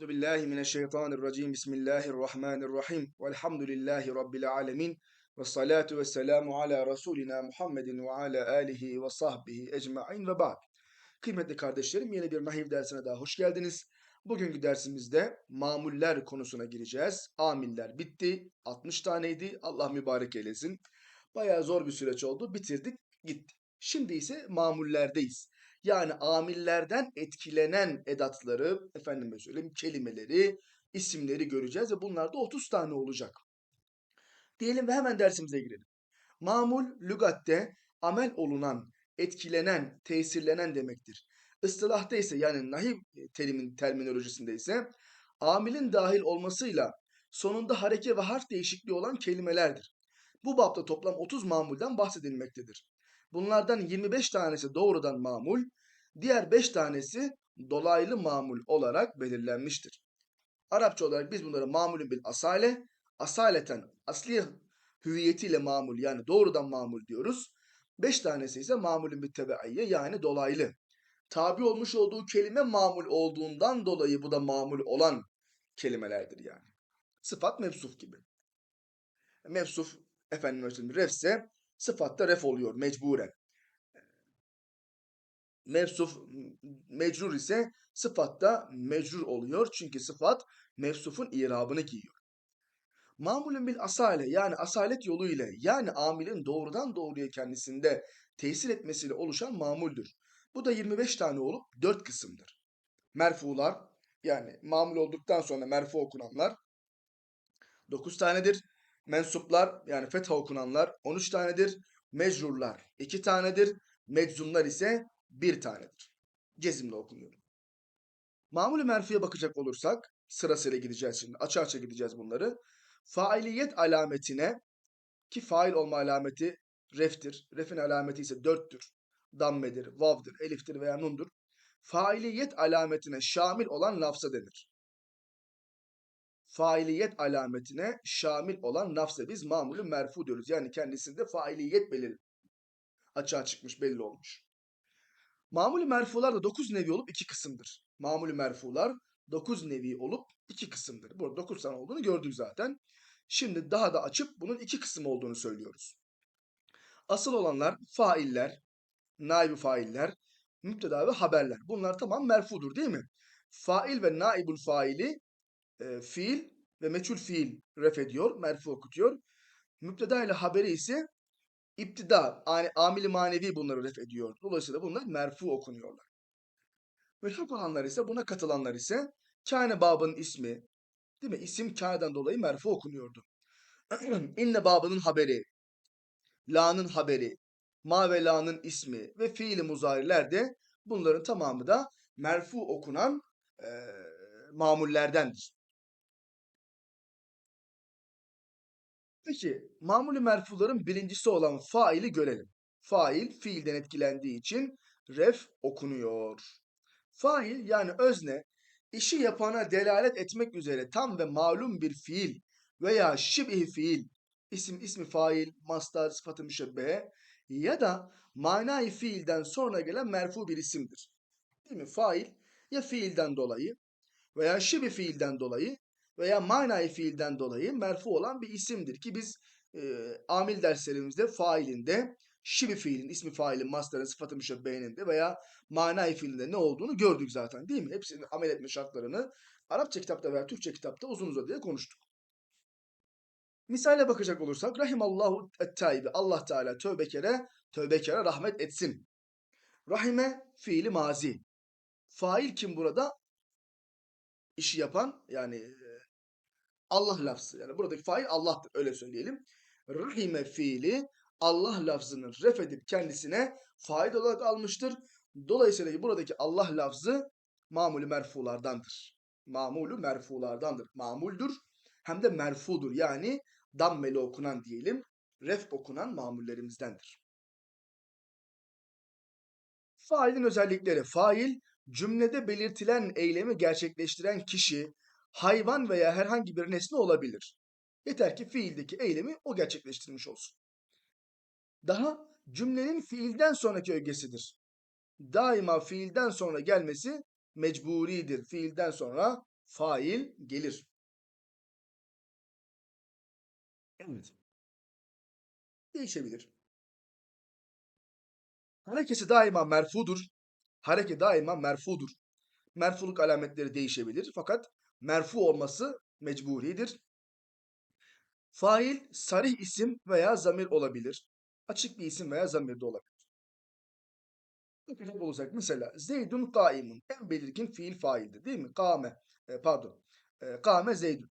Euzu billahi mineşşeytanirracim. Bismillahirrahmanirrahim. Velhamdülillahi rabbil alamin. Ve salatu vesselamu ala rasulina Muhammedin ve ala alihi ve sahbihi ecmaîn ve ba'd. Kıymetli kardeşlerim, yeni bir nahiv dersine daha hoş geldiniz. Bugünkü dersimizde mamuller konusuna gireceğiz. Amiller bitti. 60 taneydi. Allah mübarek eylesin. Bayağı zor bir süreç oldu. Bitirdik, gitti. Şimdi ise mamullerdeyiz. Yani amillerden etkilenen edatları, efendime söyleyeyim kelimeleri, isimleri göreceğiz ve bunlar da 30 tane olacak. Diyelim ve hemen dersimize girelim. Mamul lügatte amel olunan, etkilenen, tesirlenen demektir. Istilahta ise yani nahiv terimin terminolojisinde ise amilin dahil olmasıyla sonunda hareke ve harf değişikliği olan kelimelerdir. Bu bapta toplam 30 mamulden bahsedilmektedir. Bunlardan 25 tanesi doğrudan mamul, diğer 5 tanesi dolaylı mamul olarak belirlenmiştir. Arapça olarak biz bunları mamulün bil asale, asaleten asli hüviyetiyle mamul yani doğrudan mamul diyoruz. 5 tanesi ise mamulün bil tebeiyye yani dolaylı. Tabi olmuş olduğu kelime mamul olduğundan dolayı bu da mamul olan kelimelerdir yani. Sıfat mevsuf gibi. Mevsuf efendim refse sıfatta ref oluyor mecburen. Mevsuf mecrur ise sıfatta mecrur oluyor. Çünkü sıfat mevsufun irabını giyiyor. Mamulün bil asale yani asalet yolu ile yani amilin doğrudan doğruya kendisinde tesir etmesiyle oluşan mamuldür. Bu da 25 tane olup 4 kısımdır. Merfular yani mamul olduktan sonra merfu okunanlar 9 tanedir. Mensuplar yani fetha okunanlar 13 tanedir. Mecrurlar 2 tanedir. Meczumlar ise 1 tanedir. Cezimle okunuyor. Mamul-i merfiye bakacak olursak sırasıyla gideceğiz şimdi. Açı açı gideceğiz bunları. Failiyet alametine ki fail olma alameti reftir. Refin alameti ise dörttür. Dammedir, vavdır, eliftir veya nundur. Failiyet alametine şamil olan lafza denir failiyet alametine şamil olan nafse biz mamulü merfu diyoruz. Yani kendisinde failiyet belirli. Açığa çıkmış belli olmuş. Mamulü merfular da 9 nevi olup iki kısımdır. Mamulü merfular 9 nevi olup iki kısımdır. Burada 9 tane olduğunu gördük zaten. Şimdi daha da açıp bunun iki kısım olduğunu söylüyoruz. Asıl olanlar failler, naib failler, müpteda ve haberler. Bunlar tamam merfudur değil mi? Fail ve naibul faili e, fiil ve meçhul fiil ref ediyor, merfu okutuyor. Müpteda ile haberi ise iptida, yani amili manevi bunları ref ediyor. Dolayısıyla bunlar merfu okunuyorlar. Mülhak olanlar ise buna katılanlar ise kâne babının ismi, değil mi? İsim kâne'den dolayı merfu okunuyordu. İnne babının haberi, la'nın haberi, ma ve la'nın ismi ve fiili muzariler de bunların tamamı da merfu okunan e, mamullerdendir. Peki mamulü merfuların birincisi olan faili görelim. Fail fiilden etkilendiği için ref okunuyor. Fail yani özne işi yapana delalet etmek üzere tam ve malum bir fiil veya şibih fiil isim ismi fail, mastar, sıfatı müşebbehe ya da manayı fiilden sonra gelen merfu bir isimdir. Değil mi? Fail ya fiilden dolayı veya şibi fiilden dolayı veya manayı fiilden dolayı merfu olan bir isimdir ki biz e, amil derslerimizde failinde şibi fiilin, ismi failin, mastarın, sıfatı müşebbehenin de veya manayı fiilinde ne olduğunu gördük zaten değil mi? Hepsinin amel etme şartlarını Arapça kitapta veya Türkçe kitapta uzun uzadıya konuştuk. Misale bakacak olursak Rahimallahu et Allah Teala tövbekere, tövbekere rahmet etsin. Rahime fiili mazi. Fail kim burada? İşi yapan yani Allah lafzı. Yani buradaki fail Allah'tır öyle söyleyelim. Rahime fiili Allah lafzını ref edip kendisine fail olarak almıştır. Dolayısıyla buradaki Allah lafzı mamulü merfulardandır. Mamulü merfulardandır. Mamuldür hem de merfudur. Yani dammeli okunan diyelim. Ref okunan mamullerimizdendir. Failin özellikleri. Fail cümlede belirtilen eylemi gerçekleştiren kişi, hayvan veya herhangi bir nesne olabilir. Yeter ki fiildeki eylemi o gerçekleştirmiş olsun. Daha cümlenin fiilden sonraki ögesidir. Daima fiilden sonra gelmesi mecburidir. Fiilden sonra fail gelir. Evet. Değişebilir. Harekesi daima merfudur. Hareke daima merfudur. Merfuluk alametleri değişebilir fakat merfu olması mecburidir. Fail sarih isim veya zamir olabilir. Açık bir isim veya zamir de olabilir. Bakacak olursak mesela Zeydun kaimun en belirgin fiil faildir değil mi? Kame, e, pardon. E, kame Zeydun.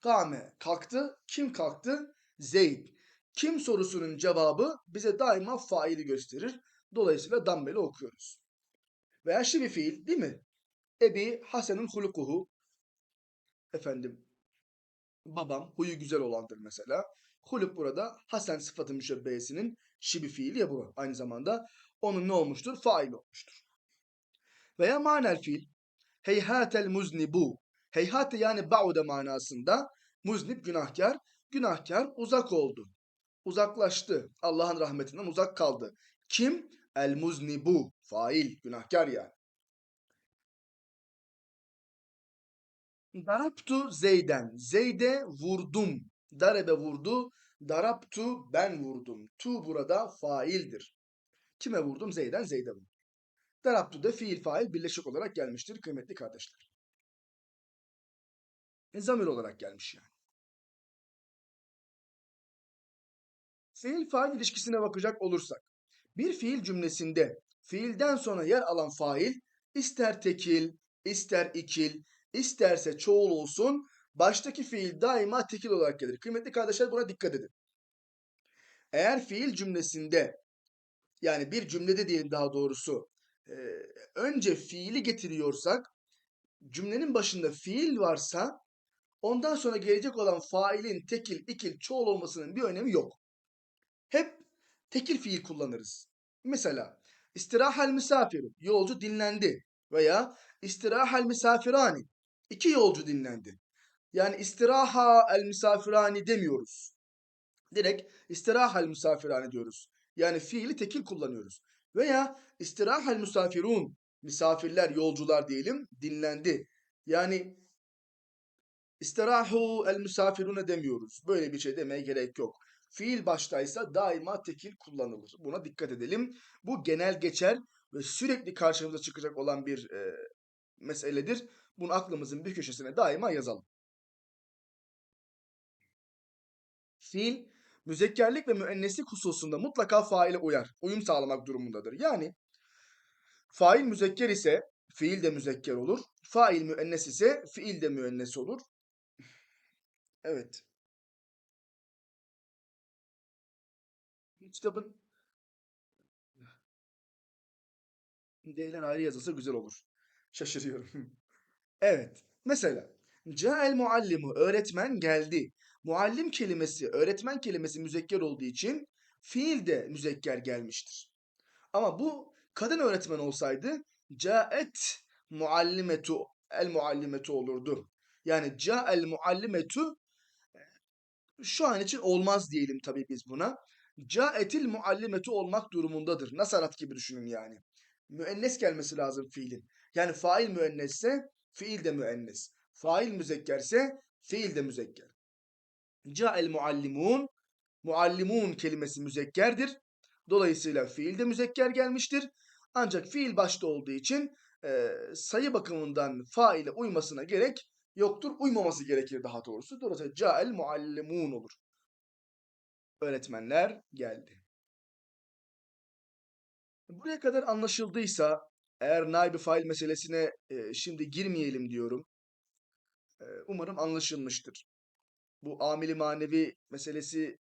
Kame kalktı. Kim kalktı? Zeyd. Kim sorusunun cevabı bize daima faili gösterir. Dolayısıyla dammeli okuyoruz. Veya şibi fiil değil mi? Ebi Hasan'ın hulukuhu. Efendim babam huyu güzel olandır mesela. Huluk burada Hasan sıfatı müşebbehesinin şibi fiili ya bu aynı zamanda. Onun ne olmuştur? Fail olmuştur. Veya manel fiil. Heyhatel muznibu. Heyhate yani ba'ude manasında muznib günahkar. Günahkar uzak oldu. Uzaklaştı. Allah'ın rahmetinden uzak kaldı. Kim? El muznibu. Fail. Günahkar yani. Daraptu Zeyden. Zeyde vurdum. Darebe vurdu. Daraptu ben vurdum. Tu burada faildir. Kime vurdum? Zeyden Zeyde vurdum. Daraptu da fiil fail birleşik olarak gelmiştir kıymetli kardeşler. E, zamir olarak gelmiş yani. Fiil fail ilişkisine bakacak olursak. Bir fiil cümlesinde fiilden sonra yer alan fail ister tekil, ister ikil, isterse çoğul olsun baştaki fiil daima tekil olarak gelir. Kıymetli kardeşler buna dikkat edin. Eğer fiil cümlesinde yani bir cümlede diyelim daha doğrusu e, önce fiili getiriyorsak cümlenin başında fiil varsa ondan sonra gelecek olan failin tekil, ikil, çoğul olmasının bir önemi yok. Hep tekil fiil kullanırız. Mesela istirahal misafiru yolcu dinlendi veya istirahal misafirani iki yolcu dinlendi. Yani istiraha el misafirani demiyoruz. Direkt istirahal misafirani diyoruz. Yani fiili tekil kullanıyoruz. Veya istirahal misafirun misafirler, yolcular diyelim dinlendi. Yani istirahu el misafirune demiyoruz. Böyle bir şey demeye gerek yok. Fiil baştaysa daima tekil kullanılır. Buna dikkat edelim. Bu genel geçer ve sürekli karşımıza çıkacak olan bir e, meseledir. Bunu aklımızın bir köşesine daima yazalım. Fiil müzekkerlik ve müenneslik hususunda mutlaka faile uyar. Uyum sağlamak durumundadır. Yani fail müzekker ise fiil de müzekker olur. Fail müennes ise fiil de müennes olur. Evet. Kitabın D'ler ayrı yazılsa güzel olur. Şaşırıyorum. evet. Mesela Ca'el muallimu öğretmen geldi. Muallim kelimesi, öğretmen kelimesi müzekker olduğu için fiil de müzekker gelmiştir. Ama bu kadın öğretmen olsaydı Ca'et muallimetu el muallimetu olurdu. Yani Ca'el muallimetu şu an için olmaz diyelim tabii biz buna. Ca'etil muallimetu olmak durumundadır. Nasarat gibi düşünün yani. Müennes gelmesi lazım fiilin. Yani fail müennesse fiil de müennes. Fail müzekkerse fiil de müzekker. Ca'el muallimun muallimun kelimesi müzekkerdir. Dolayısıyla fiil de müzekker gelmiştir. Ancak fiil başta olduğu için e, sayı bakımından faile uymasına gerek yoktur. Uymaması gerekir daha doğrusu. Dolayısıyla ca'el muallimun olur. Öğretmenler geldi. Buraya kadar anlaşıldıysa eğer naibi fail meselesine e, şimdi girmeyelim diyorum. E, umarım anlaşılmıştır. Bu amili manevi meselesi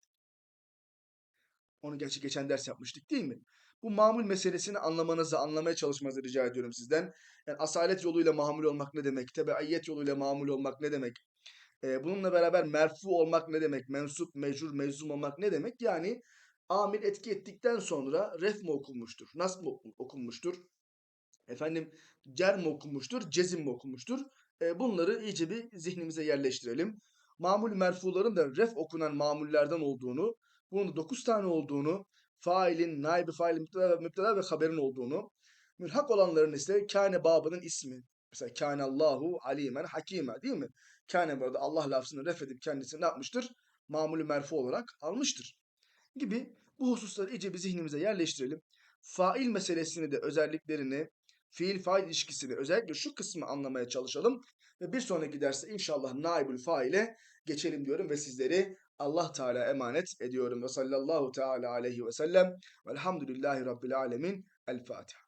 onu gerçi geçen ders yapmıştık değil mi? Bu mamul meselesini anlamanızı, anlamaya çalışmanızı rica ediyorum sizden. Yani asalet yoluyla mamul olmak ne demek? Tebeiyet yoluyla mamul olmak ne demek? Ee, bununla beraber merfu olmak ne demek? Mensup, mecrur, meczum olmak ne demek? Yani amil etki ettikten sonra ref mi okunmuştur? Nasb mı okunmuştur? Efendim cer mi okunmuştur? Cezim mi okunmuştur? Ee, bunları iyice bir zihnimize yerleştirelim. Mamul merfuların da ref okunan mamullerden olduğunu, bunun 9 tane olduğunu, failin, naibi failin, müptela ve, müptela ve haberin olduğunu, mülhak olanların ise kâne babının ismi, Mesela kâne Allahu alimen hakîme değil mi? Kâne burada Allah lafzını ref edip kendisini ne yapmıştır? Mamulü merfu olarak almıştır. Gibi bu hususları iyice bir zihnimize yerleştirelim. Fail meselesini de özelliklerini, fiil fail ilişkisini özellikle şu kısmı anlamaya çalışalım. Ve bir sonraki derste inşallah naibül faile geçelim diyorum ve sizleri Allah Teala emanet ediyorum. Ve sallallahu teala aleyhi ve sellem velhamdülillahi rabbil alemin. El Fatiha.